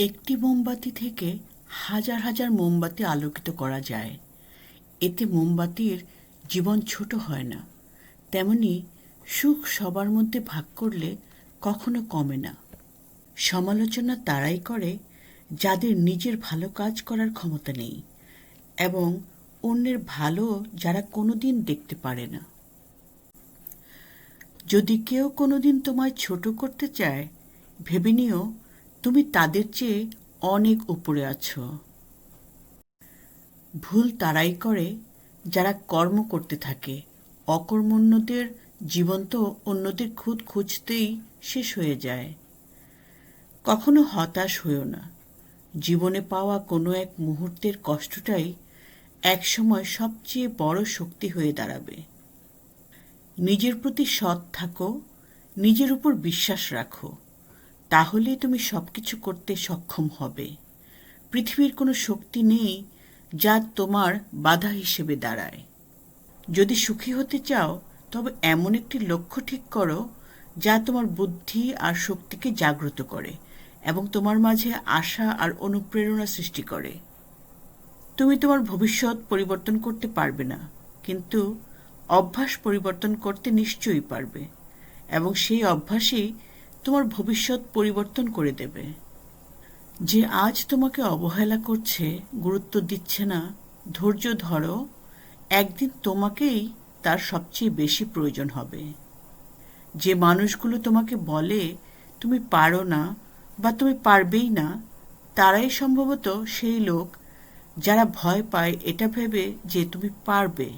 একটি মোমবাতি থেকে হাজার হাজার মোমবাতি আলোকিত করা যায়। এতে মোমবাতির জীবন ছোট হয় না। তেমনি সুখ সবার মধ্যে ভাগ করলে কখনো কমে না। সমালোচনা তারাই করে যাদের নিজের ভালো কাজ করার ক্ষমতা নেই এবং অন্যের ভালো যারা কোনোদিন দেখতে পারে না। যদি কেউ কোনোদিন তোমায় ছোট করতে চায়, ভেবে নিও তুমি তাদের চেয়ে অনেক উপরে আছো। ভুল তারাই করে যারা কর্ম করতে থাকে। অকর্মণ্যদের জীবন তো অন্যদের খুদ খুঁজতেই শেষ হয়ে যায়। কখনো হতাশ হইও না। জীবনে পাওয়া কোনো এক মুহূর্তের কষ্টটাই একসময় সবচেয়ে বড় শক্তি হয়ে দাঁড়াবে। নিজের প্রতি সৎ থাকো, নিজের উপর বিশ্বাস রাখো। তাহলে তুমি সবকিছু করতে সক্ষম হবে। পৃথিবীর কোনো শক্তি নেই যা তোমার বাধা হিসেবে দাঁড়ায়। যদি সুখী হতে চাও, তবে এমন একটি লক্ষ্য ঠিক করো যা তোমার বুদ্ধি আর শক্তিকে জাগ্রত করে এবং তোমার মাঝে আশা আর অনুপ্রেরণা সৃষ্টি করে। তুমি তোমার ভবিষ্যৎ পরিবর্তন করতে পারবে না, কিন্তু অভ্যাস পরিবর্তন করতে নিশ্চয়ই পারবে এবং সেই অভ্যাসই তোমার ভবিষ্যৎ পরিবর্তন করে দেবে। যে আজ তোমাকে অবহেলা করছে, গুরুত্ব দিচ্ছে না, ধৈর্য ধরো, একদিন তোমাকেই তার সবচেয়ে বেশি প্রয়োজন হবে। যে মানুষগুলো তোমাকে বলে, তুমি পারো না বা তুমি পারবেই না, তারাই সম্ভবত সেই লোক যারা ভয় পায় এটা ভেবে যে তুমি পারবে।